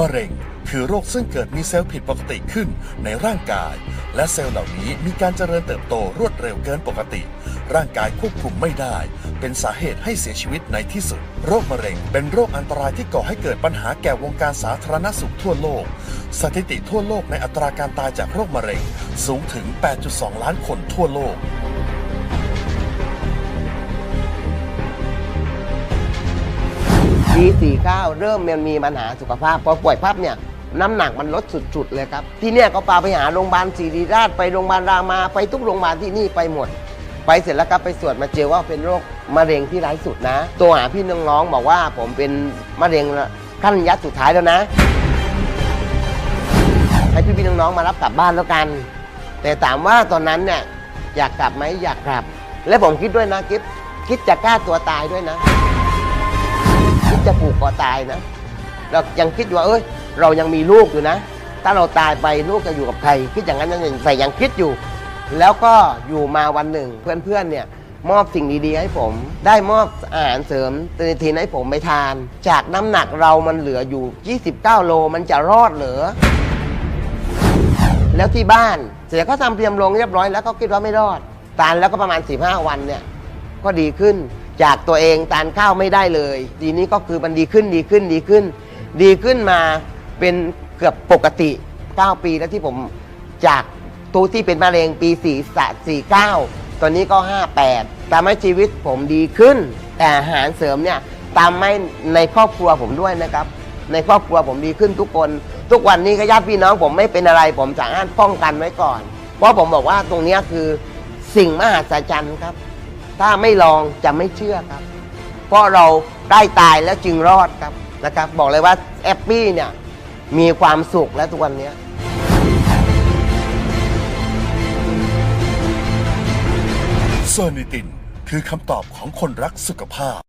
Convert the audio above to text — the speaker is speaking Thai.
มะเร็งคือโรคซึ่งเกิดมีเซลล์ผิดปกติขึ้นในร่างกาย และเซลล์เหล่านี้มีการเจริญเติบโตรวดเร็วเกินปกติ ร่างกายควบคุมไม่ได้ เป็นสาเหตุให้เสียชีวิตในที่สุด โรคมะเร็งเป็นโรคอันตรายที่ก่อให้เกิดปัญหาแก่วงการสาธารณสุขทั่วโลก สถิติทั่วโลกในอัตราการตายจากโรคมะเร็งสูงถึง 8.2 ล้านคนทั่วโลก ปี49 เริ่มมันมีปัญหาสุขภาพพอป่วยพับเนี่ยน้ำหนักมันลดสุดๆเลยครับ ที่เนี่ยก็พาไปหาโรงพยาบาลศิริราชไปโรงพยาบาลรามาไปทุกโรงพยาบาลที่นี่ไปหมด ไปเสร็จแล้วครับไปตรวจมาเจอว่าเป็นโรคมะเร็งที่ร้ายสุดนะ ตัวหาพี่น้องๆบอกว่าผมเป็นมะเร็งขั้นระยะสุดท้ายแล้วนะให้พี่ๆน้องๆมารับกลับบ้านแล้วกัน แต่ถามว่าตอนนั้นเนี่ยอยากกลับไหมอยากกลับ และผมคิดด้วยนะคิดคิดจะกล้าตัวตายด้วยนะ จะผูกคอตายนะ เรายังคิดว่าเอ้ยเรายังมีลูกอยู่นะ ถ้าเราตายไปลูกจะอยู่กับใคร คิดอย่างนั้นยังแต่ยังคิดอยู่ แล้วก็อยู่มาวันหนึ่ง เพื่อนๆเนี่ยมอบสิ่งดีๆให้ผม ได้มอบอาหารเสริมเตนทีนให้ผมไปทาน จากน้ำหนักเรามันเหลืออยู่ 29 โลมันจะรอดเหรอแล้วที่บ้านเสียเขาทำเตรียมลงเรียบร้อยแล้วก็คิดว่าไม่รอด ตานแล้วก็ประมาณ 15 วันเนี่ยก็ดีขึ้น จากตัวเองทานข้าวไม่ได้เลย ทีนี้ก็คือมันดีขึ้นดีขึ้นดีขึ้น ดีขึ้นมาเป็นเกือบปกติ 9 ปีแล้วที่ผมจากตัวที่เป็นมะเร็งปี4 49 ตอนนี้ก็ 58ทำให้ชีวิตผมดีขึ้น แต่อาหารเสริมเนี่ยตามให้ในครอบครัวผมด้วยนะครับ ในครอบครัวผมดีขึ้นทุกคน ทุกวันนี้ก็ญาติพี่น้องผมไม่เป็นอะไร ผมสามารถป้องกันไว้ก่อน เพราะผมบอกว่าตรงนี้คือสิ่งมหัศจรรย์ครับ ถ้าไม่ลองจะไม่เชื่อครับ เพราะเราได้ตายแล้วจึงรอดครับนะครับ บอกเลยว่าแอปปี้เนี่ยมีความสุขแล้วทุกวันนี้โซนิตินคือคำตอบของคนรักสุขภาพ